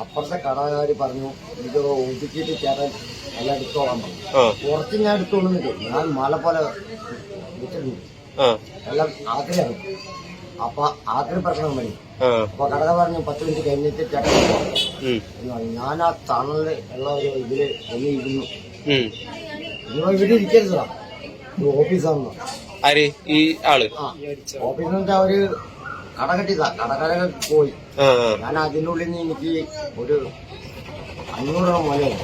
അപ്പുറത്തെ കടകാര് പറഞ്ഞു ഇത് ഒതുക്കിയിട്ട് കയറാൻ എല്ലാം എടുത്തോളാൻ പറഞ്ഞു കുറച്ച് ഞാൻ എടുത്തോളുന്നില്ല ഞാൻ മല പോലെ എല്ലാം ആഗ്രഹം. അപ്പൊ ആഗ്രഹ പ്രശ്നം ആ. അപ്പൊ കടക പറഞ്ഞു പത്ത് മിനിറ്റ് കഴിഞ്ഞിട്ട് ചേട്ടൻ എന്ന് പറഞ്ഞു. ഞാൻ ആ തണൽ ഉള്ള ഒരു ഇതിൽ ഒന്ന് ഇരുന്നു നിങ്ങൾ ഇവിടെ ഇരിക്കരുതാ. ഓഫീസാണെന്ന് ഈ ആൾ? ഓഫീസിൽ അവർ കട കടകടകൾ പോയി. ഞാൻ അതിനുള്ളിൽ നിന്ന് എനിക്ക് ഒരു അഞ്ഞൂറ് രൂപ മുതലായി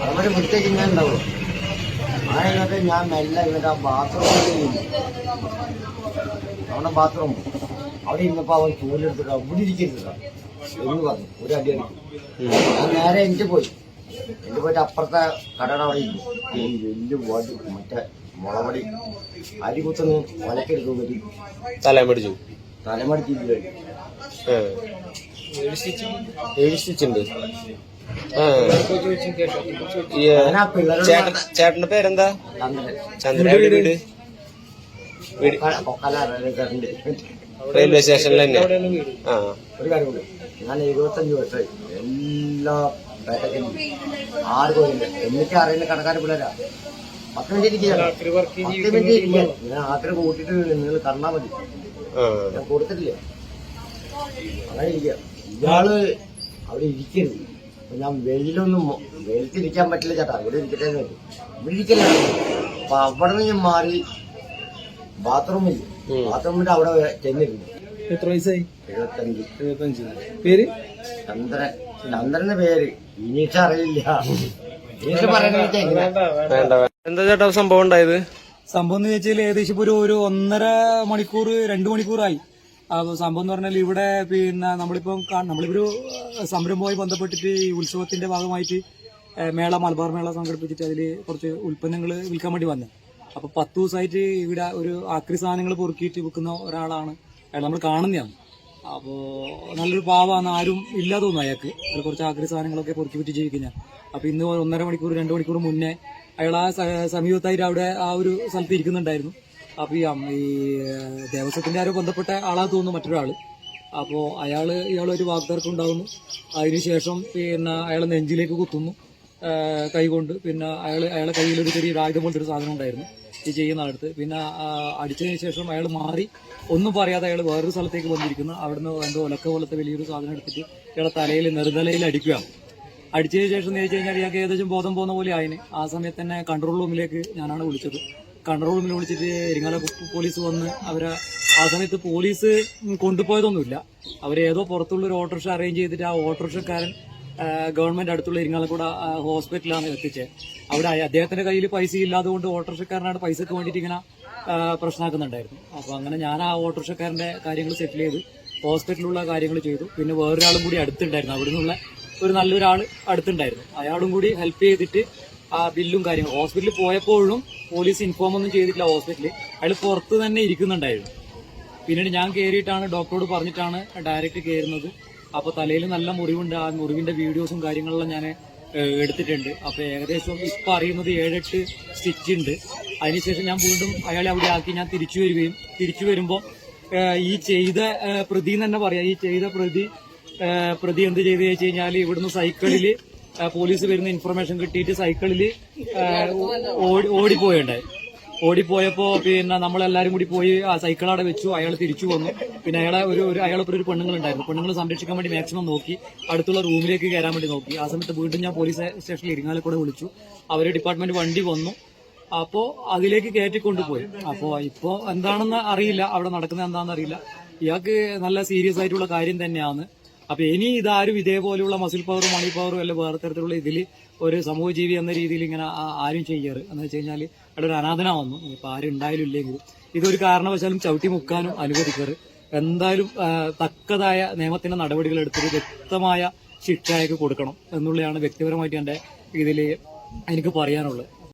അതുപോലെ വിട്ടേക്ക് ഞാൻ ഉണ്ടാവും ആ എന്നിട്ട് ഞാൻ മെല്ലെ എന്നിട്ട് ആ ബാത്റൂമിൽ അവിടെ ബാത്റൂം അവിടെ ഇന്നിപ്പോ അവൻ ചൂലെടുത്തിട്ട് അവിടെ ഇരിക്കരുത് എന്ന് പറഞ്ഞു. ഒരു അടി അടിക്കും ഞാൻ നേരെ എനിക്ക് പോയി. എനിക്ക് പോയിട്ട് അപ്പുറത്തെ കടയുടെ അവിടെ ഇല്ല വലിയ വടി മറ്റേ മുളവടി അരി കുത്തുന്നു ഒലക്കെടുക്കും പറ്റി തലമടിച്ചു തലമടിച്ചില്ല ചേട്ടന്റെ പേരെന്താ? ചന്ദ്രൻ. ചന്ദ്രൻ എവിടെ വീട്? റെയിൽവേ സ്റ്റേഷനിൽ തന്നെ. ആ ഒരു കാര്യം ഞാൻ എഴുപത്തഞ്ച് വർഷമായി. എല്ലാ ആറ് പോയില്ല എനിക്ക് അറിയുന്ന കടക്കാരെ പിള്ളേരാ പത്ത് മിനിറ്റ് ഇരിക്കുകയാണ് പത്ത് മിനിറ്റ് ഇരിക്കുക ഞാൻ ആക്രി കൂട്ടിട്ട് നിങ്ങൾ കണ്ടാ മതി ഞാൻ കൊടുത്തിട്ടില്ല അങ്ങനെ ഇരിക്കുക ഇയാൾ അവിടെ ഇരിക്കരുത് ഞാൻ വെയിലൊന്നും വെയിലത്തിരിക്കാൻ പറ്റില്ല ചേട്ടാ ഇവിടെ ഇരിക്കട്ടെ. ഇവിടെ ഇരിക്കല അപ്പൊ അവിടെ നിന്ന് ഞാൻ മാറി ബാത്റൂമിൽ ബാത്റൂമിൽ ബാത്റൂമിന്റെ അവിടെ ചെന്നിരുന്നു എത്ര വയസ്സായി? എഴുപത്തഞ്ച് എഴുപത്തഞ്ച്. പേര്? ചന്ദ്രൻ. ചന്ദ്രന്റെ പേര്. ഇനീഷ അറിയില്ല. ഇനീഷ്. എന്താ ചേട്ടാ സംഭവം ഉണ്ടായത്? സംഭവം എന്ന് വെച്ചാൽ ഏകദേശം ഇപ്പൊ ഒരു ഒരു ഒന്നര മണിക്കൂർ രണ്ട് മണിക്കൂറായി. അപ്പൊ സംഭവം എന്ന് പറഞ്ഞാൽ ഇവിടെ പിന്നെ നമ്മളിപ്പം നമ്മളിപ്പോ സംരംഭവുമായി ബന്ധപ്പെട്ടിട്ട് ഈ ഉത്സവത്തിന്റെ ഭാഗമായിട്ട് മേള മലബാർ മേള സംഘടിപ്പിച്ചിട്ട് അതിൽ കുറച്ച് ഉൽപ്പന്നങ്ങൾ വിൽക്കാൻ വേണ്ടി വന്നത് അപ്പൊ പത്ത് ദിവസമായിട്ട് ഇവിടെ ഒരു ആക്രി സാധനങ്ങൾ പൊറുക്കിയിട്ട് വിൽക്കുന്ന ഒരാളാണ്. അയാൾ നമ്മൾ കാണുന്നതാണ്. അപ്പോ നല്ലൊരു പാവാന്ന് ആരും ഇല്ലാതെ തോന്നുന്നു അയാൾക്ക്. അയാൾ കുറച്ച് ആഗ്രഹ സാധനങ്ങളൊക്കെ പൊറുക്കി വിറ്റ് ജീവിക്കുന്ന. അപ്പൊ ഇന്ന് ഒന്നര മണിക്കൂർ രണ്ട് മണിക്കൂർ മുന്നേ അയാൾ ആ സമീപത്തായിട്ട് അവിടെ ആ ഒരു സ്ഥലത്ത് ഇരിക്കുന്നുണ്ടായിരുന്നു. അപ്പൊ ഈ ഈ ഏഹ്, ദേവസ്വത്തിന്റെ ആരോ ബന്ധപ്പെട്ട ആളാ തോന്നുന്നു മറ്റൊരാൾ. അപ്പോ അയാൾ ഇയാളൊരു വാക്തർക്കം ഉണ്ടാകുന്നു അതിനുശേഷം പിന്നെ അയാൾ നെഞ്ചിലേക്ക് കുത്തുന്നു. കൈകൊണ്ട്. പിന്നെ അയാൾ അയാളെ കയ്യിൽ ഒരു ചെറിയ ആയുധം പോലത്തെ ഒരു സാധനം ഉണ്ടായിരുന്നു. ഈ ചെയ്യുന്ന അടുത്ത് പിന്നെ അടിച്ചതിന് ശേഷം അയാൾ മാറി ഒന്നും പറയാതെ അയാൾ വേറൊരു സ്ഥലത്തേക്ക് വന്നിരിക്കുന്നു. അവിടുന്ന് എന്തോ ഒലക്ക പോലത്തെ വലിയൊരു സാധനം എടുത്തിട്ട് ഇയാളെ തലയിൽ നെറുതലയിൽ അടിക്കുകയാണ്. അടിച്ചതിന് ശേഷം എന്ന് വെച്ച് കഴിഞ്ഞാൽ ഇയാൾക്ക് ഏകദേശം ബോധം പോകുന്ന പോലെ ആയിന്. ആ സമയത്ത് തന്നെ കൺട്രോൾ റൂമിലേക്ക് ഞാനാണ് വിളിച്ചത്. കൺട്രോൾ റൂമിൽ വിളിച്ചിട്ട് ഇരിങ്ങാല പോലീസ് വന്ന് അവരെ ആ സമയത്ത് പോലീസ് കൊണ്ടുപോയതൊന്നുമില്ല. അവരേതോ പുറത്തുള്ള ഒരു ഓട്ടോറിക്ഷ അറേഞ്ച് ചെയ്തിട്ട് ആ ഓട്ടോറിക്ഷക്കാരൻ ഗവൺമെന്റ് അടുത്തുള്ള ഇരിങ്ങാലക്കുട ഹോസ്പിറ്റലാണ് എത്തിച്ചത് അവിടെ അദ്ദേഹത്തിന്റെ കയ്യിൽ പൈസ ഇല്ലാതുകൊണ്ട് ഓട്ടോറിക്ഷക്കാരനാണ് പൈസക്ക് വേണ്ടിയിട്ട് ഇങ്ങനെ പ്രശ്നമാക്കുന്നുണ്ടായിരുന്നു അപ്പോൾ അങ്ങനെ ഞാൻ ആ ഓട്ടോറിക്ഷക്കാരന്റെ കാര്യങ്ങൾ സെറ്റിൽ ചെയ്ത് ഹോസ്പിറ്റലിലുള്ള കാര്യങ്ങൾ ചെയ്തു. പിന്നെ വേറൊരാളും കൂടി അടുത്തുണ്ടായിരുന്നു. അവിടെ നിന്നുള്ള ഒരു നല്ലൊരാൾ അടുത്തുണ്ടായിരുന്നു. അയാളും കൂടി ഹെൽപ്പ് ചെയ്തിട്ട് ആ ബില്ലും കാര്യങ്ങളും. ഹോസ്പിറ്റലിൽ പോയപ്പോഴും പോലീസ് ഇൻഫോം ഒന്നും ചെയ്തിട്ടില്ല ഹോസ്പിറ്റലിൽ. അയാൾ പുറത്ത് തന്നെ ഇരിക്കുന്നുണ്ടായിരുന്നു. പിന്നീട് ഞാൻ കയറിയിട്ടാണ് ഡോക്ടറോട് പറഞ്ഞിട്ടാണ് ഡയറക്റ്റ് കയറുന്നത് അപ്പോൾ തലയിൽ നല്ല മുറിവുണ്ട്. ആ മുറിവിന്റെ വീഡിയോസും കാര്യങ്ങളെല്ലാം ഞാൻ എടുത്തിട്ടുണ്ട്. അപ്പോൾ ഏകദേശം ഇപ്പം അറിയുന്നത് ഏഴെട്ട് സ്റ്റിച്ച് ഉണ്ട്. അതിനുശേഷം ഞാൻ വീണ്ടും അയാളെ അവിടെ ആക്കി ഞാൻ തിരിച്ചു വരികയും തിരിച്ചു വരുമ്പോൾ ഈ ചെയ്ത പ്രതി എന്ന് തന്നെ പറയാം. ഈ ചെയ്ത പ്രതി പ്രതി എന്ത് ചെയ്ത് വെച്ച് കഴിഞ്ഞാൽ ഇവിടുന്ന് സൈക്കിളിൽ പോലീസ് വരുന്ന ഇൻഫർമേഷൻ കിട്ടിയിട്ട് സൈക്കിളിൽ ഓടിപ്പോയുണ്ടായി. ഓടിപ്പോയപ്പോ പിന്നെ നമ്മളെല്ലാരും കൂടി പോയി ആ സൈക്കിൾ അവിടെ വെച്ചു അയാൾ തിരിച്ചു വന്നു. പിന്നെ അയാളെ ഒരു ഒരു അയാളൊപ്പം ഒരു പെണ്ണുങ്ങളുണ്ടായിരുന്നു. പെണ്ണുങ്ങൾ സംരക്ഷിക്കാൻ വേണ്ടി മാക്സിമം നോക്കി. അടുത്തുള്ള റൂമിലേക്ക് കയറാൻ വേണ്ടി നോക്കി. ആ സമയത്ത് വീണ്ടും ഞാൻ പോലീസ് സ്റ്റേഷനിൽ ഇരിങ്ങാലക്കൂടെ വിളിച്ചു. അവർ ഡിപ്പാർട്ട്മെന്റ് വണ്ടി വന്നു. അപ്പോ അതിലേക്ക് കയറ്റിക്കൊണ്ടുപോയി. അപ്പോ ഇപ്പോ എന്താണെന്ന് അറിയില്ല. അവിടെ നടക്കുന്നത് എന്താണെന്ന് അറിയില്ല. ഇയാൾക്ക് നല്ല സീരിയസ് ആയിട്ടുള്ള കാര്യം തന്നെയാണ്. അപ്പൊ ഇനി ഇതാരും ഇതേപോലെയുള്ള മസിൽ പവറും മണി പവറും അല്ല വേറെ തരത്തിലുള്ള ഇതിൽ ഒരു സമൂഹജീവി എന്ന രീതിയിൽ ഇങ്ങനെ ആരും ചെയ്യാറ്. എന്ന് വെച്ച് കഴിഞ്ഞാൽ അവിടെ ഒരു അനാഥന വന്നു. ഇപ്പൊ ആരും ഉണ്ടായാലും ഇല്ലെങ്കിലും ഇതൊരു കാരണവശാലും ചവിട്ടി മുക്കാനും അനുവദിക്കാറ്. എന്തായാലും തക്കതായ നിയമത്തിന്റെ നടപടികൾ എടുത്തിട്ട് വ്യക്തമായ ശിക്ഷയൊക്കെ കൊടുക്കണം എന്നുള്ളതാണ് വ്യക്തിപരമായിട്ട് എന്റെ ഇതിൽ എനിക്ക് പറയാനുള്ളത്.